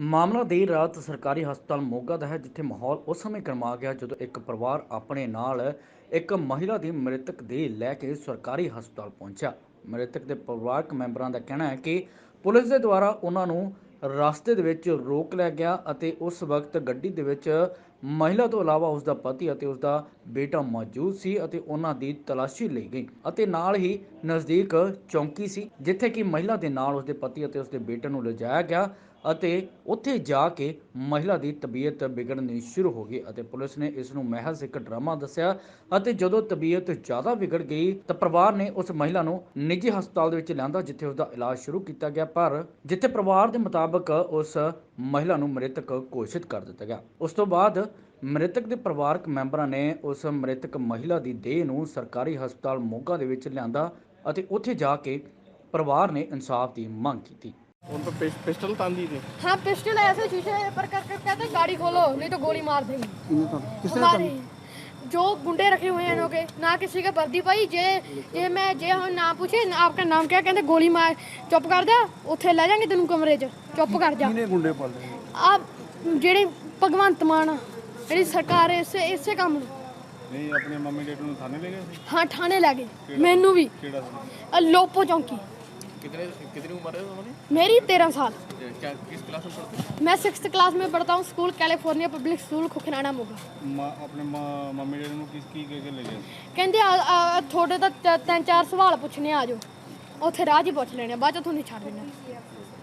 ਮਾਮਲਾ ਦੇਰ ਰਾਤ ਸਰਕਾਰੀ ਹਸਪਤਾਲ ਮੋਗਾ ਦਾ ਹੈ, ਜਿੱਥੇ ਮਾਹੌਲ ਉਸ ਸਮੇਂ ਗਰਮਾ ਗਿਆ ਜਦੋਂ ਇੱਕ ਪਰਿਵਾਰ ਆਪਣੇ ਨਾਲ ਇੱਕ ਮਹਿਲਾ ਦੀ ਮ੍ਰਿਤਕ ਦੇ ਲੈ ਕੇ ਸਰਕਾਰੀ ਹਸਪਤਾਲ ਪਹੁੰਚਿਆ। ਮ੍ਰਿਤਕ ਦੇ ਪਰਿਵਾਰਕ ਮੈਂਬਰਾਂ ਦਾ ਕਹਿਣਾ ਹੈ ਕਿ ਪੁਲਿਸ ਦੇ ਦੁਆਰਾ ਉਹਨਾਂ ਨੂੰ ਰਸਤੇ ਦੇ ਵਿੱਚ ਰੋਕ ਲਿਆ ਗਿਆ ਅਤੇ ਉਸ ਵਕਤ ਗੱਡੀ ਦੇ ਵਿੱਚ ਮਹਿਲਾ ਤੋਂ ਇਲਾਵਾ ਉਸ ਦਾ ਪਤੀ ਅਤੇ ਉਸ ਦਾ ਬੇਟਾ ਮੌਜੂਦ ਸੀ ਅਤੇ ਉਹਨਾਂ ਦੀ ਤਲਾਸ਼ੀ ਲਈ ਗਈ ਅਤੇ ਨਾਲ ਹੀ ਨਜ਼ਦੀਕ ਚੌਂਕੀ ਸੀ, ਜਿੱਥੇ ਕਿ ਮਹਿਲਾ ਦੇ ਨਾਲ ਉਸ ਦੇ ਪਤੀ ਅਤੇ ਉਸ ਦੇ ਬੇਟੇ ਨੂੰ ਲਿਜਾਇਆ ਗਿਆ ਅਤੇ ਉੱਥੇ ਜਾ ਕੇ ਮਹਿਲਾ ਦੀ ਤਬੀਅਤ ਵਿਗੜਨੀ ਸ਼ੁਰੂ ਹੋ ਗਈ ਅਤੇ ਪੁਲਿਸ ਨੇ ਇਸ ਨੂੰ ਮਹਿਜ਼ ਇੱਕ ਡਰਾਮਾ ਦੱਸਿਆ ਅਤੇ ਜਦੋਂ ਤਬੀਅਤ ਜ਼ਿਆਦਾ ਵਿਗੜ ਗਈ ਤਾਂ ਪਰਿਵਾਰ ਨੇ ਉਸ ਮਹਿਲਾ ਨੂੰ ਨਿੱਜੀ ਹਸਪਤਾਲ ਦੇ ਵਿੱਚ ਲਿਆਂਦਾ ਜਿੱਥੇ ਉਸ ਦਾ ਇਲਾਜ ਸ਼ੁਰੂ ਕੀਤਾ ਗਿਆ, ਪਰ ਜਿੱਥੇ ਪਰਿਵਾਰ ਦੇ ਮੁਤਾਬਕ ਉਸ ਮਹਿਲਾ ਨੂੰ ਮ੍ਰਿਤਕ ਘੋਸ਼ਿਤ ਕਰ ਦਿੱਤਾ ਗਿਆ। ਉਸ ਤੋਂ ਬਾਅਦ ਮ੍ਰਿਤਕ ਦੇ ਪਰਿਵਾਰਕ ਮੈਂਬਰਾਂ ਨੇ ਉਸ ਮ੍ਰਿਤਕ ਮਹਿਲਾ ਦੀ ਦੇਹ ਨੂੰ ਸਰਕਾਰੀ ਹਸਪਤਾਲ ਮੋਗਾ ਦੇ ਵਿੱਚ ਲਿਆਂਦਾ ਅਤੇ ਉੱਥੇ ਜਾ ਕੇ ਪਰਿਵਾਰ ਨੇ ਇਨਸਾਫ ਦੀ ਮੰਗ ਕੀਤੀ। उन पर पिस- पिस्टल तान दी थी हाँ पिस्टल ऐसे शीशे पर कर कर कहते गाड़ी खोलो नहीं तो गोली मार देंगे हमारे जो गुंडे रखे हुए हैं इन्हों के ना किसी के वर्दी पाई जे जे मैं जे हम ना पूछे ना आपका नाम क्या कहते गोली मार चुप कर जा ਉੱਥੇ ਲੈ ਜਾਾਂਗੇ ਤੈਨੂੰ ਕਮਰੇ 'ਚ ਚੁੱਪ ਕਰ ਜਾ किने गुंडे पाल रहे ਆ ਜਿਹੜੇ ਭਗਵੰਤ ਮਾਨ ਆ ਜਿਹੜੀ ਸਰਕਾਰ ਇਸੇ ਇਸੇ ਕੰਮ ਨੂੰ नहीं अपने मम्मी डैडी नु थाने ले गए थे ਹਾਂ ਥਾਣੇ ਲੈ ਗਏ ਮੈਨੂੰ ਵੀ केड़ा था ਆ ਲੋਪੋ ਚੌਂਕੀ कितने कितनी उम्र है तुम्हारी मेरी तेरह साल क्या किस क्लास में पढ़ते मैं सिक्स क्लास में पढ़ता हूँ school California public school खुखनाना Moga मां अपने मां मम्मी डैडी नु किस की के के ले गए ਕਹਿੰਦੇ ਆ- ਆ ਤੁਹਾਡੇ ਤਾਂ ਤ- ਤਿੰਨ ਚਾਰ ਸਵਾਲ ਪੁੱਛਣੇ ਆ ਜਾਓ ਉੱਥੇ ਰਾਹ 'ਚ ਹੀ ਪੁੱਛ ਲੈਣੇ ਆ, ਬਾਅਦ ਚ ਤੁਹਾਨੂੰ ਛੱਡ ਦੇਣਾ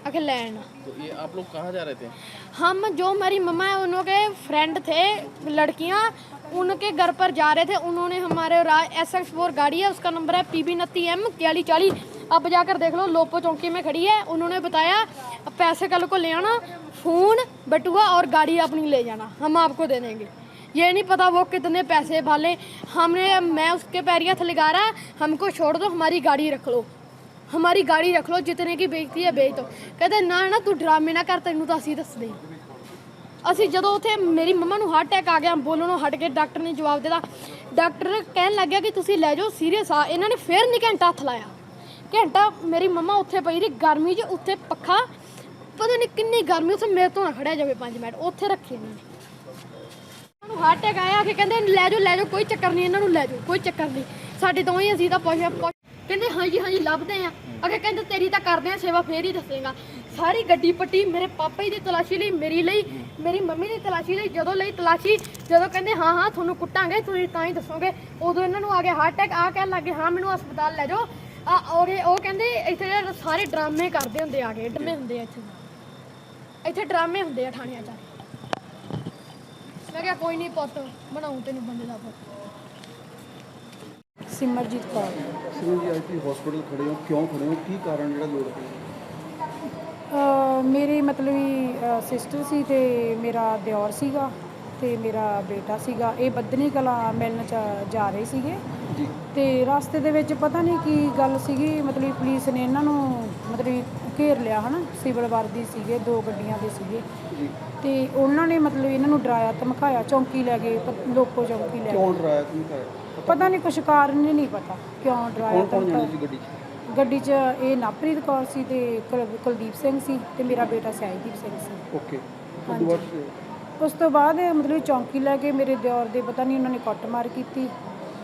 आके लेना तो ये आप लोग कहाँ जा रहे थे हम जो मेरी मम्मा है उनके फ्रेंड थे लड़कियां उनके घर पर जा रहे थे उन्होंने हमारे एस एक्स फोर गाड़ी है उसका नंबर है पी बी नत्ती एम इक्याली चालीस अब जाकर देख लो लोपो चौकी में खड़ी है उन्होंने बताया पैसे कल को ले आना फ़ोन बटुआ और गाड़ी अपनी ले जाना हम आपको दे देंगे ये नहीं पता वो कितने पैसे भाले हमने मैं उसके पैरिया थ लगा रहा हमको छोड़ दो हमारी गाड़ी रख लो हमारी गाड़ी रख लो जितने की बेचती है बेच दो ਕਹਿੰਦੇ ਨਾ ਨਾ ਤੂੰ ਡਰਾਮੇ ਨਾ ਕਰ ਤੈਨੂੰ ਤਾਂ ਅਸੀਂ ਦੱਸਦੇ ਹਾਂ। ਅਸੀਂ ਜਦੋਂ ਉੱਥੇ ਮੇਰੀ ਮੰਮਾ ਨੂੰ ਹਾਰਟ ਅਟੈਕ ਆ ਗਿਆ ਬੋਲਣੋਂ ਹਟ ਕੇ ਡਾਕਟਰ ਨੇ ਜਵਾਬ ਦਿੱਤਾ ਡਾਕਟਰ ਕਹਿਣ ਲੱਗਿਆ ਕਿ ਤੁਸੀਂ ਲੈ ਜਾਓ ਸੀਰੀਅਸ ਆ ਇਹਨਾਂ ਨੇ ਫੇਰ ਨਹੀਂ ਘੰਟਾ ਹੱਥ ਲਾਇਆ ਘੰਟਾ ਮੇਰੀ ਮੰਮਾ ਉੱਥੇ ਪਈ ਰਹੀ, ਗਰਮੀ 'ਚ ਉੱਥੇ ਪੱਖਾ, ਪਤਾ ਨਹੀਂ ਕਿੰਨੀ ਗਰਮੀ, ਉੱਥੇ ਮੇਰੇ ਤੋਂ ਨਾ ਖੜਿਆ ਜਾਵੇ 5 ਮਿੰਟ, ਉੱਥੇ ਰੱਖੇ ਨੇ ਨੂੰ ਹਾਰਟ ਅਟੈਕ ਆਇਆ ਕਿ ਕਹਿੰਦੇ ਲੈ ਜਾਓ ਲੈ ਜਾਓ, ਕੋਈ ਚੱਕਰ ਨਹੀਂ ਇਹਨਾਂ ਨੂੰ ਲੈ ਜਾਓ, ਕੋਈ ਚੱਕਰ ਨਹੀਂ ਸਾਡੇ ਤੋਂ ਹੀ ਅਸੀਂ ਤਾਂ ਪੁੱਛਿਆ ਕਹਿੰਦੇ ਹਾਂਜੀ ਹਾਂਜੀ, ਲੱਭਦੇ ਆ। ਅਗੇ ਕਹਿੰਦੇ ਤੇਰੀ ਤਾਂ ਕਰਦੇ ਆ ਸੇਵਾ, ਫੇਰ ਹੀ ਦੱਸੇਗਾ। ਸਾਰੀ ਗੱਡੀ ਪੱਟੀ ਮੇਰੇ ਪਾਪਾ ਜੀ ਦੀ ਤਲਾਸ਼ੀ ਲਈ, ਮੇਰੀ ਲਈ, ਮੇਰੀ ਮੰਮੀ ਦੀ ਤਲਾਸ਼ੀ ਲਈ, ਜਦੋਂ ਲਈ ਤਲਾਸ਼ੀ, ਜਦੋਂ ਕਹਿੰਦੇ ਹਾਂ ਹਾਂ, ਤੁਹਾਨੂੰ ਕੁੱਟਾਂਗੇ, ਤੁਸੀਂ ਤਾਂ ਹੀ ਦੱਸੋਗੇ। ਉਦੋਂ ਇਹਨਾਂ ਨੂੰ ਆ ਗਿਆ ਹਾਰਟ ਅਟੈਕ ਆ ਕਹਿਣ ਲੱਗੇ, ਹਾਂ, ਮੈਨੂੰ ਹਸਪਤਾਲ ਲੈ ਜਾਓ। ਆ ਔਰ ਇਹ- ਉਹ ਕਹਿੰਦੇ ਇੱਥੇ ਜਿਹੜੇ ਸਾਰੇ ਡਰਾਮੇ ਕਰਦੇ ਹੁੰਦੇ ਆ ਕੇ ਡਰਾਮੇ ਹੁੰਦੇ ਆ ਇੱਥੇ। ਇੱਥੇ ਡਰਾਮੇ ਹੁੰਦੇ ਆ ਥਾਣਿਆਂ 'ਚ ਮੈਂ ਕਿਹਾ ਕੋਈ ਨਹੀਂ ਪੁੱਤ ਬਣਾਉਂ ਤੈਨੂੰ ਬੰਦੇ ਦਾ ਪੁੱਤ। ਸਿਮਰਜੀਤ ਕੌਰ। ਸਿਮਰਨ ਜੀ ਹਸਪੀਟਲ ਖੜੇ ਹੋ ਕਿਉਂ ਖੜੇ ਹੋ? ਕੀ ਕਾਰਨ ਜਿਹੜਾ ਲੋੜ ਪਿਆ ਅਹ ਮੇਰੀ ਮਤਲਬ ਵੀ ਸਿਸਟਰ ਸੀ ਤੇ ਮੇਰਾ ਦਿਓਰ ਸੀਗਾ। ਤੇ ਮੇਰਾ ਬੇਟਾ ਸੀਗਾ ਇਹ ਬੱਦਨੀ ਕਲਾ ਮਿਲਣ ਚ ਜਾ ਰਹੇ ਸੀਗੇ। ਤੇ ਰਸਤੇ ਦੇ ਵਿੱਚ ਪਤਾ ਨਹੀਂ ਕੀ ਗੱਲ ਸੀਗੀ ਮਤਲਬ ਪੁਲਿਸ ਨੇ ਇਹਨਾਂ ਨੂੰ ਮਤਲਬ ਘੇਰ ਲਿਆ ਹਨਾ ਸਿਵਲ ਵਰਦੀ ਸੀਗੇ ਦੋ ਗੱਡੀਆਂ ਦੇ ਸੀਗੇ। ਤੇ ਉਹਨਾਂ ਨੇ ਮਤਲਬ ਇਹਨਾਂ ਨੂੰ ਡਰਾਇਆ ਧਮਕਾਇਆ ਚੌਂਕੀ ਲੈ ਗਏ ਪ- ਲੋਕੋ ਚੌਂਕੀ ਲੈ ਕਿਉਂ ਗਏ। ਡਰਾਇਆ ਕਿਉਂ ਕਰਾਇਆ ਪਤਾ ਨਹੀਂ ਕੁਛ ਕਾਰਨ ਹੀ ਨਹੀਂ ਪਤਾ ਕਿਉਂ ਡਰਾਇਆ ਕੌਣ ਧਮਕਾਇਆ ਸੀ ਗੱਡੀ 'ਚ? ਗੱਡੀ 'ਚ ਇਹ ਨਵਪ੍ਰੀਤ ਕੌਰ ਸੀ ਤੇ ਕੁਲ- ਕੁਲਦੀਪ ਸਿੰਘ ਸੀ ਤੇ ਮੇਰਾ ਬੇਟਾ ਸਹਿਜਦੀਪ ਸਿੰਘ ਸੀ। ਓਕੇ। ਉਸ ਤੋਂ ਬਾਅਦ ਉਸ ਤੋਂ ਬਾਅਦ ਮਤਲਬ ਚੌਂਕੀ ਲੈ ਕੇ ਮੇਰੇ ਦਿਓਰ ਦੇ ਪਤਾ ਨਹੀਂ ਉਹਨਾਂ ਨੇ ਕੁੱਟਮਾਰ ਕੀਤੀ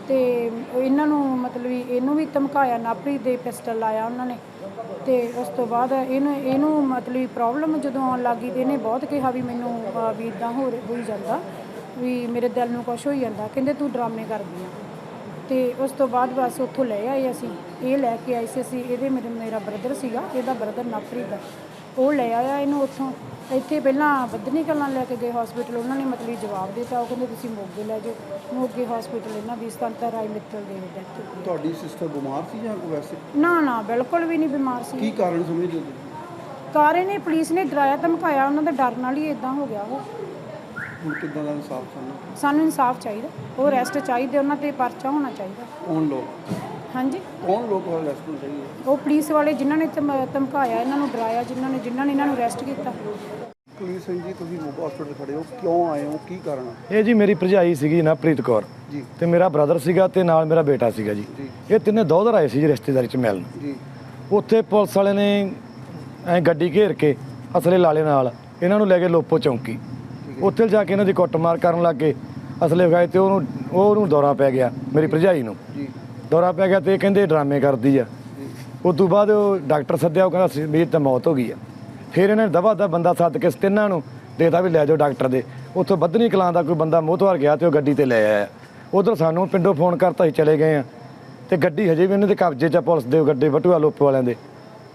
ਤੇ ਇਹਨਾਂ ਨੂੰ ਮਤਲਬ ਇਹਨੂੰ ਵੀ ਧਮਕਾਇਆ ਨਾਪਰੀ ਦੇ ਪਿਸਟਲ ਲਾਇਆ ਉਹਨਾਂ ਨੇ ਤੇ ਉਸ ਤੋਂ ਬਾਅਦ ਇਹਨੂੰ ਇਹਨੂੰ ਮਤਲਬ ਪ੍ਰੋਬਲਮ ਜਦੋਂ ਆਉਣ ਲੱਗੀ ਤੇ ਇਹਨੇ ਬਹੁਤ ਕਿਹਾ ਵੀ ਮੈਨੂੰ ਅਹ, ਵੀ ਇਦਾਂ ਹੋ ਹੋਈ ਜਾਂਦਾ ਵੀ ਮੇਰੇ ਦਿਲ ਨੂੰ ਕੁਛ ਹੋਈ ਜਾਂਦਾ। ਕਹਿੰਦੇ ਤੂੰ ਡਰਾਮੇ ਕਰਦੀ ਆ। ਤੇ ਉਸ ਤੋਂ ਬਾਅਦ ਬਸ ਉੱਥੋਂ ਲੈ ਆਏ ਅਸੀਂ। ਇਹ ਲੈ ਕੇ ਆਏ ਸੀ ਅਸੀਂ ਇਹਦੇ ਮੇਰੇ ਮੇਰਾ ਬ੍ਰਦਰ ਸੀਗਾ ਇਹਦਾ ਬ੍ਰਦਰ ਨਾਪਰੀ ਦਾ। ਉਹ ਲੈ ਆਇਆ ਇਹਨੂੰ ਉੱਥੋਂ। ਇੱਥੇ ਪਹਿਲਾਂ ਬੱਦਨੀ ਕਲਾਂ ਲੈ ਕੇ ਗਏ ਹਸਪੀਟਲ ਉਹਨਾਂ ਨੇ ਮਤਲਬ ਜਵਾਬ ਦਿੱਤਾ। ਉਹ ਕਹਿੰਦੇ ਤੁਸੀਂ ਮੋਗੇ ਲੈ ਜਾਓ। ਮੋਗੇ ਹਸਪੀਟਲ ਇਹਨਾਂ ਦੀ ਸਤੰਤਰ ਰਾਏ ਮਿੱਤਲ ਦੇ ਡੈਥ ਹੋ ਤੁਹਾਡੀ ਸਿਸਟਰ ਬਿਮਾਰ ਸੀ ਜਾਂ ਕੋਈ ਵੈਸੇ? ਨਾ ਨਾ ਬਿਲਕੁਲ ਵੀ ਨਹੀਂ ਬਿਮਾਰ ਕੀ ਸੀ ਕਾਰਨ ਸਮਝਦੇ ਹੋ ਤੁਸੀਂ? ਕਾਰੇ ਨੇ ਪੁਲਿਸ ਨੇ ਡਰਾਇਆ ਧਮਕਾਇਆ ਉਹਨਾਂ ਦਾ ਡਰ ਨਾਲ ਹੀ ਇਦਾਂ ਹੋ ਗਿਆ ਉਹ ਹੁਣ ਕਿੱਦਾਂ ਦਾ ਇਨਸਾਫ ਸਾਨੂੰ? ਸਾਨੂੰ ਇਨਸਾਫ ਚਾਹੀਦਾ। ਉਹ ਅਰੈਸਟ ਚਾਹੀਦੇ ਉਹਨਾਂ ਤੇ ਪਰਚਾ ਹੋਣਾ ਚਾਹੀਦਾ। ਕੌਣ ਲੋਕ? ਹਾਂਜੀ। ਕੌਣ ਲੋਕ ਅਰੈਸਟ ਹੋਣੇ ਚਾਹੀਏ ਉਹ ਪੁਲਿਸ ਵਾਲੇ ਜਿਨ੍ਹਾਂ ਨੇ ਧਮ- ਧਮਕਾਇਆ ਇਹਨਾਂ ਨੂੰ ਡਰਾਇਆ ਜਿਨ੍ਹਾਂ ਨੇ ਜਿਨ੍ਹਾਂ ਨੇ ਇਹਨਾਂ ਨੂੰ ਅਰੈਸਟ ਕੀਤਾ। ਕੁਲਵੀਰ ਸਿੰਘ ਜੀ ਤੁਸੀਂ ਮੋਗਾ ਹਸਪੀਟਲ ਖੜੇ ਹੋ। ਕਿਉਂ ਆਏ ਹੋ? ਕੀ ਕਾਰਨ ਆ? ਇਹ ਜੀ ਮੇਰੀ ਭਰਜਾਈ ਸੀਗੀ ਨਾ ਪ੍ਰੀਤ ਕੌਰ। ਜੀ। ਤੇ ਮੇਰਾ ਬ੍ਰਦਰ ਸੀਗਾ ਤੇ ਨਾਲ ਮੇਰਾ ਬੇਟਾ ਸੀਗਾ ਜੀ। ਜੀ। ਇਹ ਤਿੰਨੇ ਦੋਧਰ ਆਏ ਸੀ ਜੀ ਰਿਸ਼ਤੇਦਾਰੀ ਚ ਮਿਲਣ। ਜੀ। ਉੱਥੇ ਪੁਲਿਸ ਵਾਲੇ ਨੇ ਐ ਗੱਡੀ ਘੇਰ ਕੇ ਅਸਲੇ ਲਾਲੇ ਨਾਲ ਇਹਨਾਂ ਨੂੰ ਲੈ ਕੇ ਲੋਪੋ ਚੌਂਕੀ। ਉੱਥੇ ਜਾ ਕੇ ਇਹਨਾਂ ਦੀ ਕੁੱਟਮਾਰ ਕਰਨ ਲੱਗ ਗਏ। ਅਸਲੇ ਵਗਾਏ ਤੇ ਉਹਨੂੰ ਉਹ ਉਹਨੂੰ ਦੌਰਾ ਪੈ ਗਿਆ ਮੇਰੀ ਭਰਜਾਈ ਨੂੰ। ਜੀ। ਦੌਰਾ ਪੈ ਗਿਆ ਤੇ ਇਹ ਕਹਿੰਦੇ ਡਰਾਮੇ ਕਰਦੀ ਆ। ਉਸ ਤੋਂ ਬਾਅਦ ਉਹ ਡਾਕਟਰ ਸੱਦਿਆ ਉਹ ਕਹਿੰਦਾ ਸੀ ਵੀ ਇਹ ਤਾਂ ਮੌਤ ਹੋ ਗਈ ਆ। ਫਿਰ ਇਹਨਾਂ ਨੇ ਦਵਾ ਦਾ ਬੰਦਾ ਸੱਦ ਕੇ ਤਿੰਨਾਂ ਨੂੰ ਦੇਤਾ ਵੀ ਲੈ ਜਾਓ ਡਾਕਟਰ ਦੇ। ਉੱਥੋਂ ਬੱਧਨੀ ਕਲਾਂ ਦਾ ਕੋਈ ਬੰਦਾ ਮੋਹਤਵਾਰ ਗਿਆ ਤੇ ਉਹ ਗੱਡੀ ਤੇ ਲੈ ਆਇਆ। ਉਧਰ ਸਾਨੂੰ ਪਿੰਡੋਂ ਫੋਨ ਕਰਤਾ ਸੀ ਚਲੇ ਗਏ ਆ। ਤੇ ਗੱਡੀ ਹਜੇ ਵੀ ਇਹਨਾਂ ਦੇ ਕਬਜ਼ੇ 'ਚ ਆ ਪੁਲਿਸ ਦੇ ਗੱਡੇ ਬਟੂਆ ਲੋਪ ਵਾਲਿਆਂ ਦੇ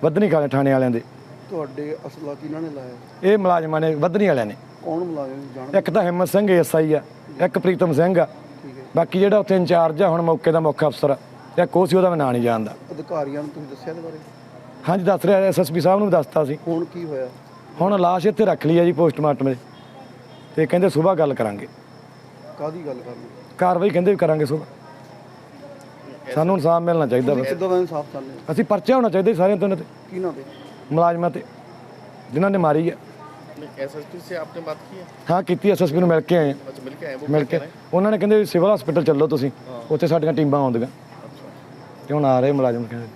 ਬੱਧਨੀ ਕਾਲੇ ਥਾਣੇ ਵਾਲਿਆਂ ਦੇ। ਤੁਹਾਡੇ ਅਸਲਾ ਕਿਹਨਾਂ ਨੇ ਲਾਇਆ? ਇਹ ਮੁਲਾਜ਼ਮਾਂ ਨੇ ਬੱਧਨੀ ਵਾਲਿਆਂ ਨੇ। ਕੌਣ ਮੁਲਾਜ਼ਮ ਜਾਣ ਇੱਕ ਤਾਂ ਹਿੰਮਤ ਸਿੰਘ ਐਸਆਈ ਆ ਇੱਕ ਪ੍ਰੀਤਮ ਸਿੰਘ ਆ। ਬਾਕੀ ਜਿਹੜਾ ਉੱਥੇ ਇੰਚਾਰਜ ਆ ਹੁਣ ਮੌਕੇ ਦਾ ਮੁੱਖ ਅਫਸਰ ਆ। ਤੇ ਇੱਕ ਉਹ ਸੀ ਉਹਦਾ ਮੈਂ ਨਾਂ ਨਹੀਂ ਜਾਣਦਾ। ਅਧਿਕਾਰੀਆਂ ਨੂੰ ਤੁਸੀਂ ਦੱਸਿਆ ਇਹਦੇ ਬਾਰੇ? ਹਾਂਜੀ ਦੱਸ ਰਿਹਾ ਐਸਐਸਪੀ ਸਾਹਿਬ ਨੂੰ ਦੱਸਤਾ ਸੀ। ਹੁਣ ਕੀ ਹੋਇਆ? ਹੁਣ ਲਾਸ਼ ਇੱਥੇ ਰੱਖ ਲਈ ਆ ਜੀ ਪੋਸਟਮਾਰਟਮ ਦੇ ਤੇ ਕਹਿੰਦੇ ਸਵੇਰ ਗੱਲ ਕਰਾਂਗੇ। ਕਾਦੀ ਗੱਲ ਕਰਨੀ? ਕਾਰਵਾਈ ਕਹਿੰਦੇ ਵੀ ਕਰਾਂਗੇ ਸਵੇਰ ਸਾਨੂੰ ਇਨਸਾਫ ਮਿਲਣਾ ਚਾਹੀਦਾ ਬਸ। ਕਿੱਦਾਂ ਦਾ ਇਨਸਾਫ ਹੋ? ਅਸੀਂ ਪਰਚਾ ਹੋਣਾ ਚਾਹੀਦਾ ਜੀ ਸਾਰਿਆਂ ਤੋਂ ਤੇ। ਕਿਹਨਾਂ ਦੇ ਮੁਲਾਜ਼ਮਾਂ ਤੇ। ਜਿਨ੍ਹਾਂ ਨੇ ਮਾਰੀ ਆ। एसएसपी से आपने बात की है ਹਾਂ ਕੀਤੀ ਐਸਐਸਪੀ ਨੂੰ ਮਿਲ ਕੇ ਆਏ ਆ अच्छा मिल के आए वो ਮਿਲ ਕੇ ਉਹਨਾਂ ਨੇ ਕਹਿੰਦੇ ਸਿਵਲ ਹਸਪੀਟਲ ਚੱਲੋ ਤੁਸੀਂ ਉੱਥੇ ਸਾਡੀਆਂ ਟੀਮਾਂ ਆਉਂਦੀਆਂ ਤੇ ਹੁਣ ਆ ਰਹੇ ਮੁਲਾਜ਼ਮ ਕਹਿੰਦੇ